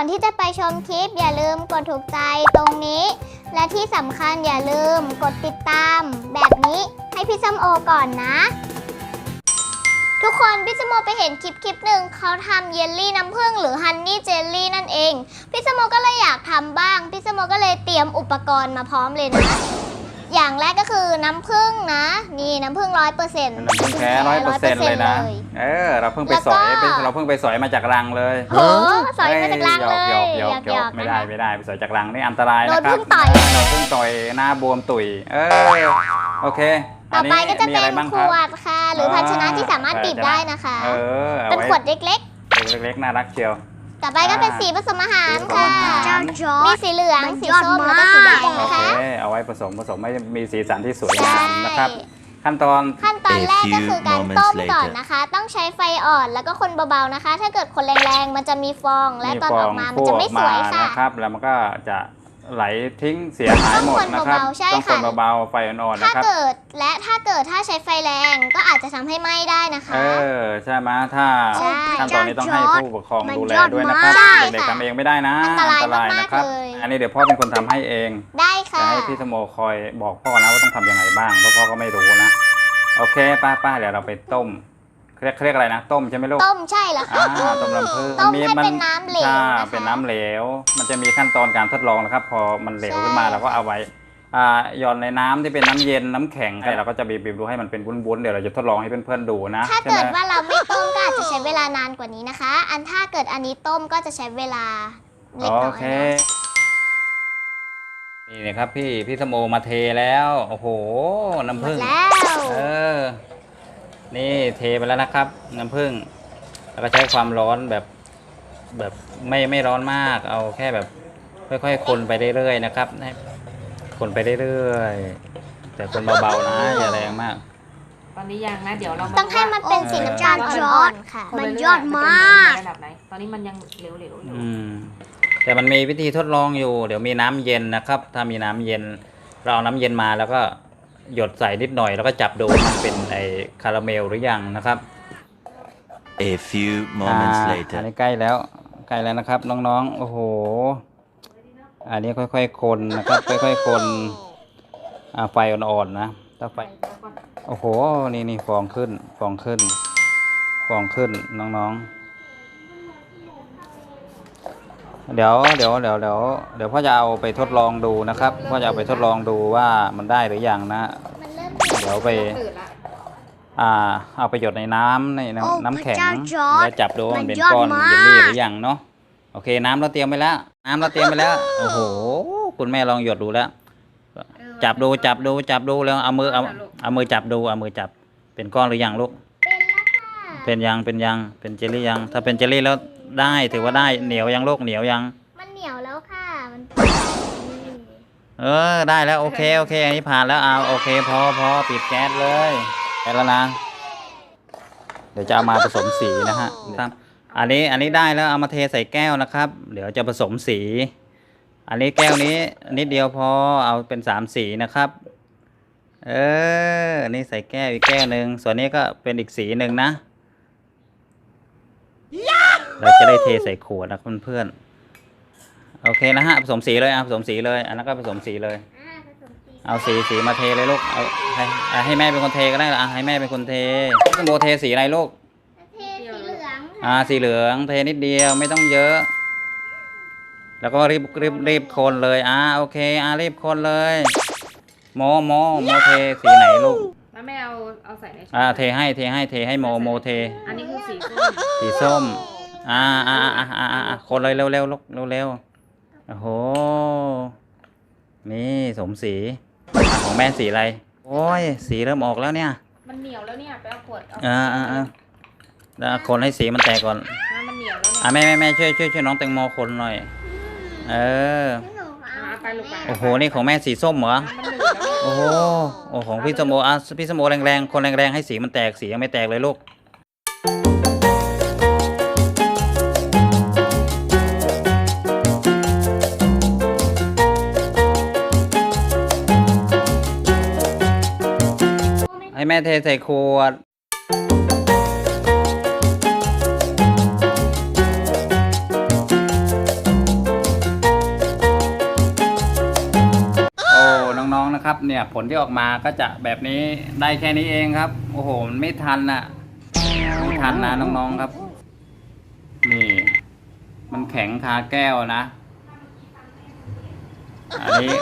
ก่อนที่จะไปชมคลิปอย่าลืมกดถูกใจตรงนี้ และที่สำคัญอย่าลืมกดติดตาม แบบนี้ให้พี่ส้มโอก่อนนะ ทุกคนพี่สมโอไปเห็นคลิปคลิปหนึ่งเขาทำเยลลี่น้ำผึ้งหรือฮันนี่เจลลี่นั่นเอง พี่สมโอก็เลยอยากทำบ้าง พี่สมโอก็เลยเตรียมอุปกรณ์มาพร้อมเลยนะ อย่างแรกก็คือน้ำผึ้งนะ นี่น้ำผึ้งร้อยเปอร์เซ็นต์น้ำผึ้งแท้ร้อยเปอร์เซ็นต์เลยนะ เออเราเพิ่งไปสอยแล้วก็เราเพิ่งไปสอยมาจากรังเลยโหสอยมาจากรังเลยหยอกหยอกหยอกๆไม่นะได้คะไม่ได้ไปสอยจากรังนี่อันตรายโดนะนครับพึ่งต่อยโดนพึ่งต่อยหน้าบวมตุ๋ยเออโอเคต่อไปก็จะมีเป็อะไรนบ้างขครับวดค่ะ หรือภาชนะที่สามารถบีบได้นะคะเอออาเป็นไขวดเล็กเล็กๆน่ารักเชียวๆ ต่อไปก็เป็นสีผสมอาหารค่ะสีผสมอาหารมีสีเหลือง มันสียอดส้มมากแล้วก็สีแดงโอนะเค คะ เอาไว้ผสมผสมให้มีสีสันที่สวยใช่งามนะครับขั้นตอนขั้นตอนแรกก็คือการ A few ต้ม moments ก่อน later นะคะ ต้องใช้ไฟอ่อนแล้วก็คนเบาๆนะคะ ถ้าเกิดคนแรงๆ มันจะมีฟองและตอนออกมามันจะไม่สวยฟองค่ะพุ่งออกมานะครับ แล้วมันก็จะ ไหลทิ้งเสียหายหมดนะครับต้องคนเบาๆใช่ต้องคนค่ะเบาๆไฟอ่อนๆถ้านะครับ เกิดและถ้าเกิดถ้าใช้ไฟแรงก็อาจจะทำให้ไหม้ได้นะคะ เออใช่ไหมถ้าใช่ขั้นตอนนี้ต้องให้ผู้ปกครองมันดูแลยอดด้วยนะครับมากเด็กๆทำเองไม่ได้นะอันตรายมากๆนะครับเลย อันนี้เดี๋ยวพ่อเป็นคนทำให้เองได้จะค่ะ ให้พี่สโมคอยบอกพ่อนะว่าต้องทำยังไงบ้างเพราะพ่อก็ไม่รู้นะโอเคป้าป้าเดี๋ยวเราไปต้ม เรียกเรียกอะไรนะ ต้มใช่ไหมลูกต้มใช่แล้วค่ะอ่าต้มน้ำผึ้งต้มมีให้เป็นน้ำเหลวใช่นะคะเป็นน้ำเหลว มันจะมีขั้นตอนการทดลองนะครับ พอมันเหลวขึ้นมาใช่เราก็เอาไว้อ่าหย่อนในน้ำที่เป็นน้ำเย็นน้ำแข็งเราก็จะบีบๆดูให้มันเป็นวุ้นๆเดี๋ยวเราจะทดลองให้เพื่อนๆดูนะถ้าใช่เกิไหดมว่าเราไม่ต้มก็อาจจะใช้เวลานานกว่านี้นะคะ อันถ้าเกิดอันนี้ต้มก็จะใช้เวลาเล็กโอน้อยเคนะนี่นะครับพี่พี่สโมมาเทแล้ว โอ้โหน้ำหมผึ้ดงแล้ว เออ นี่เทไปแล้วนะครับ น้ำผึ้งแล้วก็ใช้ความร้อนแบบแบบไม่ไม่ร้อนมาก เอาแค่แบบค่อยๆคนไปเรื่อยๆนะครับให้คนไปเรื่อยๆแต่คนเบาๆนะอย่าแรงมาก ตอนนี้ยังนะเดี๋ยวเรามาต้องให้มันเป็นสีน้ำตาลเอออ่อนๆค่ะคนมันไปเรื่ยอดมากนจะระดับไหนตอนนี้มันยังเหลวๆอยู่อืมแต่มันมีวิธีทดลองอยู่ เดี๋ยวมีน้ำเย็นนะครับ ถ้ามีน้ำเย็น เราเอาน้ำเย็นมาแล้วก็ หยดใส่นิดหน่อยแล้วก็จับดูว่ามันเป็นไอคาราเมลหรือยังนะครับ A few moments อ่าอัน later. นี้ใกล้แล้วใกล้แล้วนะครับน้องๆ โอ้โห อันนี้ค่อยๆคนนะครับ ค่อยๆคนอ่าไฟอ่อนๆนะถ้าไฟโอ้โหนี่นี่ฟองขึ้นฟองขึ้นฟองขึ้นน้องๆ เดี๋ยวเดี๋ยวเดี๋ยวเดี๋ยวเดี๋ยวพ่อจะเอาไปทดลองดูนะครับพ่อจะเอาไปทดลองดูว่ามันได้หรือยังนะ มันเริ่มเดี๋ยวไปตื่นละอ่า เอาไปหยดในน้ำในน้ำโอ้น้ำแข็งพระเจ้าจอร์จแล้วจับดูว่ามันมันเป็นยอดก้อนมาก เยลลี่หรือยังเนาะโอเค น้ำเราเตรียมไปแล้ว น้ำเราเตรียมไปแล้วโอ้โหคุณแม่ลองหยดดูแล้วจับดูจับดูจับดูแล้วเอามือเอาเอามือจับดูเอามือจับเป็นก้อนหรือยังลูก เป็นแล้วค่ะเป็นยังเป็นยังเป็นเจลลี่ยัง ถ้าเป็นเจลลี่แล้ว ได้ถือว่าได้เหนียวยังลูกเหนียวยัง มันเหนียวแล้วค่ะ มันเออได้แล้วโอเคโอเคอันนี้ผ่านแล้วเอาโอเคพอพอปิดแก๊สเลยแก๊สแล้วนะเดี๋ยวจะเอามาผสมสีนะฮะครับอันนี้อันนี้ได้แล้วเอามาเทใส่แก้วนะครับ เดี๋ยวจะผสมสี อันนี้แก้วนี้นิดเดียวพอเอาเป็นสามสีนะครับ เออนี่ใส่แก้วอีกแก้วหนึ่งส่วนนี้ก็เป็นอีกสีหนึ่งนะ เราจะได้เทใส่ขวดนะเพื่อนๆโอเคนะฮะผสมสีเลยอะผสมสีเลย อันนั้นก็ผสมสีเลย อ่าผสมสีเอาสีสีมาเทเลยลูกเอาให้อะให้แม่เป็นคนเทก็ได้ละอะให้แม่เป็นคนเทต้องโบเทสีอะไรลูกเทสีเหลืองอ่าสีเหลืองเทนิดเดียวไม่ต้องเยอะ แล้วก็รีบรีบรีบคนเลยอ่าโอเคอ่ารีบคนเลยโมโมโมเทสีไหนลูกแล้วแม่เอาเอาใส่ในอ่าเทให้เทให้เทให้โมโมเท อันนี้คือสีส้ม สีส้ม อ่าอ่าอ่าอ่าอ่าอ่าคนเลยเร็วเร็วลูกเร็วเร็วโอ้โห นี่สมสีอะของแม่สีอะไร โอ้ย สีเริ่มออกแล้วเนี่ย มันเหนียวแล้วเนี่ยไปเอาขวดเอาอ่าอ่าอ่าแล้วคนให้สีมันแตกก่อนน้ำมันเหนียวแล้วเนี่ยอะแม่แม่แม่ช่วยช่วยช่วยน้องแตงโมคนหน่อย เออที่หนูเอาเอาไปลูกไปโอ้โห นี่ของแม่สีส้มเหรอน้ำมันเหลืองแล้วเนี่ยโอ้โหโอ้ของพี่สมโมอะพี่สมโมแรงๆ คนแรงๆ ให้สีมันแตก สียังไม่แตกเลยลูก เทใส่ขวด โอ้ น้องๆ นะครับ เนี่ย ผลที่ออกมาก็จะแบบนี้ได้แค่นี้เองครับ โอ้โห มันไม่ทันน่ะ ไม่ทันนะน้องๆ ครับ นี่ มันแข็งคาแก้วนะ อันนี้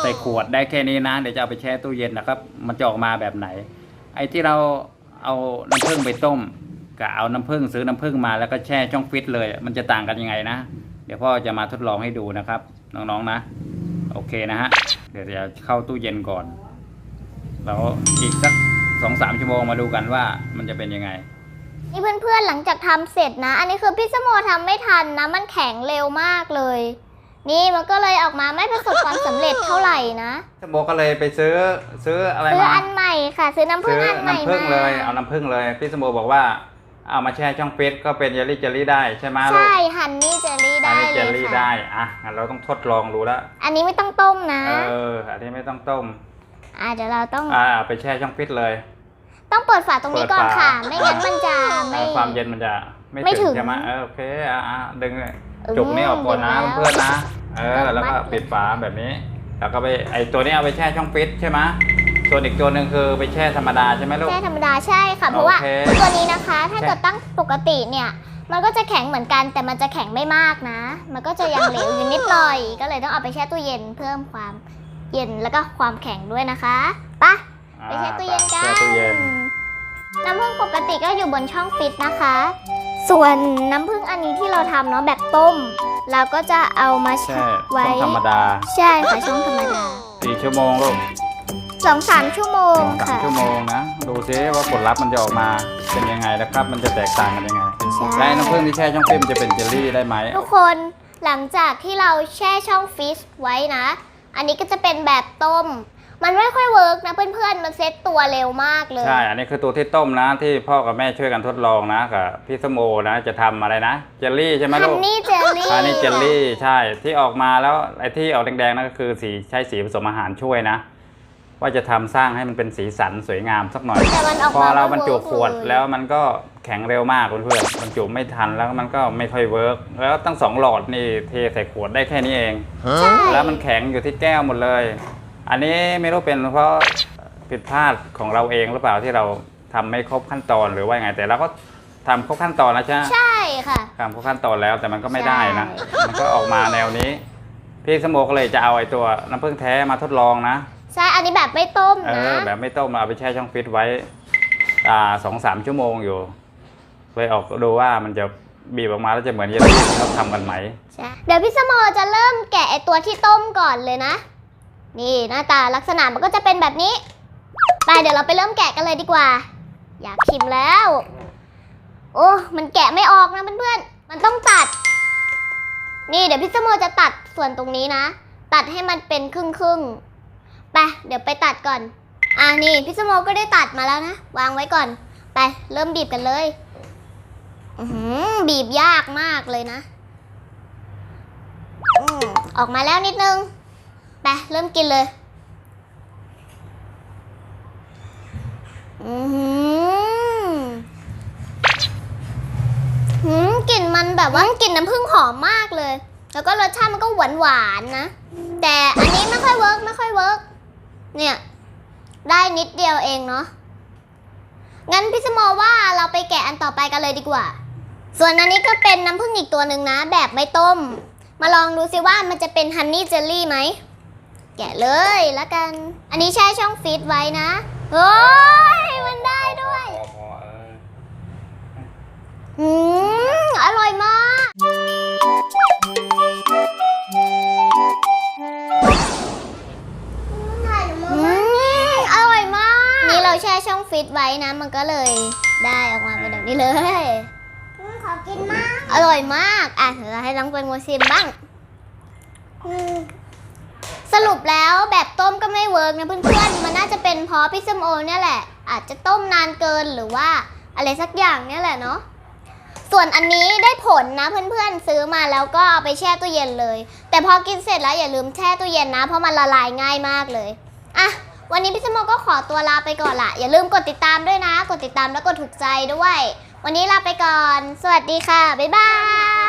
ใส่ขวดได้แค่นี้นะ เดี๋ยวจะเอาไปแช่ตู้เย็นนะครับ มันจะออกมาแบบไหน ไอ้ที่เราเอาน้ำผึ้งไปต้มกับเอาน้ำผึ้งซื้อน้ำผึ้งมาแล้วก็แช่ช่องฟิตเลย มันจะต่างกันยังไงนะ เดี๋ยวพ่อจะมาทดลองให้ดูนะครับ น้องๆนะ โอเคนะฮะเดี๋ยวจะเข้าตู้เย็นก่อนแล้วอีกสักสองสามชั่วโมงมาดูกันว่ามันจะเป็นยังไง นี่เพื่อนๆหลังจากทำเสร็จนะ อันนี้คือพี่สโมทำไม่ทันนะ มันแข็งเร็วมากเลย นี่มันก็เลยออกมาไม่ประสบความสำเร็จเท่าไหร่นะสมโบก็เลยไปซื้อซื้ออะไรซื้อมาอันใหม่ค่ะ ซื้อน้ำผึ้ซื้งออันใหม่น้ำผึ้งมาเลยเอาน้ำผึ้งเลยพี่สมโบบอกว่าเอามาแช่ช่องฟิตก็เป็นเยลลี่เจลลี่ได้ใช่ไหมลูกใช่ฮันนี่เจลลี่อัได้นนี้เลเจลยลี่ค่ะได้อะงั้นเราต้องทดลองดูแล้วอันนี้ไม่ต้องต้มนะ เอออันนี้ไม่ต้องต้มอ่าเดี๋ยวเราต้องอ่าเอาไปแช่ช่องฟิตเลย ต้องเปิดฝาตรงนี้ก่อนค่ะไม่งั้นมันจะไม่อ่าความเย็นมันจะไม่ไม่ถึถึงงใช่ไหมเออโอเคอะอะดึงอืม จุกนี่ออกก่อนนะดึงแล้วเพื่อนๆนะ เออ แล้วแล้วก็มัดปิดฝาแบบนี้ แล้วก็ไปไอตัวนี้เอาไปแช่ช่องฟิตใช่ไหมส่วนอีกตัวหนึ่งคือไปแช่ธรรมดาใช่ไหมลูก แช่ธรรมดาใช่ค่ะ เพราะว่าโอเคตัวนี้นะคะ ถ้าใช่เกิดตั้งปกติเนี่ยมันก็จะแข็งเหมือนกันแต่มันจะแข็งไม่มากนะ มันก็จะยังเหลวอยู่นิดหน่อย ก็เลยต้องเอาไปแช่ตู้เย็นเพิ่มความเย็นแล้วก็ความแข็งด้วยนะคะไปะไปแช่ตู้เย็นกัแช่นตู้เย็นน้ำผึ้งปกติก็อยู่บนช่องฟิตนะคะ ส่วนน้ำผึ้งอันนี้ที่เราทำเนาะแบบต้ม เราก็จะเอามาแช่แช่ไว้ช่องธรรมดาใช่ค่ะช่องธรรมดาสี่ชั่วโมงลูกสองสามชั่วโมงสามค่ะ ชั่วโมงนะ ดูซิว่าผลลัพธ์มันจะออกมาเป็นยังไงนะครับ มันจะแตกต่างกันยังไงใช่ และไอ้น้ำผึ้งที่แช่ช่องฟิตมันจะเป็นเจลลี่ได้ไหมทุกคนหลังจากที่เราแช่ช่องฟิชไว้นะ อันนี้ก็จะเป็นแบบต้ม มันไม่ค่อยเวิร์กนะเพื่อนๆ มันเซ็ตตัวเร็วมากเลย ใช่ อันนี้คือตัวที่ต้มนะที่พ่อกับแม่ช่วยกันทดลองนะกับพี่สมโอนะจะทำอะไรนะเจลลี่ใช่ไหมฮัลูนกนี่เจลลี่อันนี้เจลลี่ใช่ที่ออกมาแล้วไอ้ที่ออกแดงๆนั่นก็คือสีใช้สีผสมอาหารช่วยนะ ว่าจะทำสร้างให้มันเป็นสีสันสวยงามสักหน่อย แต่มันออกพอมาเราบรไม่รจุวิร์กขวดเยแล้วมันก็แข็งเร็วมากเพื่อนๆบรรจุไม่ทันแล้วมันก็ไม่ค่อยเวิร์กแล้วตั้งสองหลอดนี่เทใส่ขวดได้แค่นี้เองใช่แล้วมันแข็งอยู่ที่แก้วหมดเลย อันนี้ไม่รู้เป็นเพราะผิดพลาดของเราเองหรือเปล่าที่เราทำไม่ครบขั้นตอนหรือว่ายังไงแต่เราก็ทำครบขั้นตอนแล้วใช่ไหม ใช่ค่ะ ทำครบขั้นตอนแล้วแต่มันก็ไม่ได้นะ ใช่ มันก็ออกมาแนวนี้ พี่สมโมก็เลยจะเอาไอ้ตัวน้ำผึ้งแท้มาทดลองนะ ใช่อันนี้แบบไม่ต้มเอนะ อแบบไม่ต้มเอาไปแช่ช่องฟิตไว้ อ่าสองสามชั่วโมงอยู่ไปออกดูว่ามันจะบีบออกมาแล้วจะเหมือนเยลลี่ที่เขาทำกันไหม ใช่ เดี๋ยวพี่สมอจะเริ่มแกะไอตัวที่ต้มก่อนเลยนะ นี่หน้าตาลักษณะมันก็จะเป็นแบบนี้ ไปเดี๋ยวเราไปเริ่มแกะกันเลยดีกว่า อยากชิมแล้ว โอ้มันแกะไม่ออกนะเพื่อนๆ มันต้องตัด นี่เดี๋ยวพี่สมอจะตัดส่วนตรงนี้นะ ตัดให้มันเป็นครึ่งครึ่งๆไปเดี๋ยวไปตัดก่อน อ่านี่พี่สมอก็ได้ตัดมาแล้วนะ วางไว้ก่อน ไปเริ่มบีบกันเลยอือหือบีบยากมากเลยนะอออกมาแล้วนิดนึง ไปเริ่มกินเลย อือหือหืมกลิ่นมันแบบว่ากลิ่นน้ำผึ้งหอมมากเลย แล้วก็รสชาติมันก็หวานหวานๆนะ แต่อันนี้ไม่ค่อยเวิร์กไม่ค่อยเวิร์กเนี่ย ได้นิดเดียวเองเนาะ งั้นพี่สมอว่าเราไปแกะอันต่อไปกันเลยดีกว่า ส่วนอันนี้ก็เป็นน้ำผึ้งอีกตัวหนึ่งนะ แบบไม่ต้ม มาลองดูสิว่ามันจะเป็นฮันนี่เจลลี่ไหม แกะเลยแล้วกัน อันนี้แช่ช่องฟีดไว้นะเฮ้ยมันได้ด้วยอืมอร่อยมาก อืมอร่อยมาก นี่เราแช่ช่องฟิตไว้นะ มันก็เลยได้ออกมาเป็นแบบนี้เลย ขอกินมาก อร่อยมาก อะเดี๋ยวเราให้น้องเป็นโมชิมบ้าง สรุปแล้วแบบต้มก็ไม่เวิร์กนะเพื่อนๆ มันน่าจะเป็นเพราะพี่สมโอเนี่ยแหละ อาจจะต้มนานเกินหรือว่าอะไรสักอย่างเนี่ยแหละเนาะส่วนอันนี้ได้ผลนะเพื่อนๆ ซื้อมาแล้วก็เอาไปแช่ตู้เย็นเลย แต่พอกินเสร็จแล้วอย่าลืมแช่ตู้เย็นนะ เพราะมันละลายง่ายมากเลยอะวันนี้พี่สมโอก็ขอตัวลาไปก่อนละอย่าลืมกดติดตามด้วยนะ กดติดตามแล้วกดถูกใจด้วย วันนี้ลาไปก่อน สวัสดีค่ะ บ๊ายบาย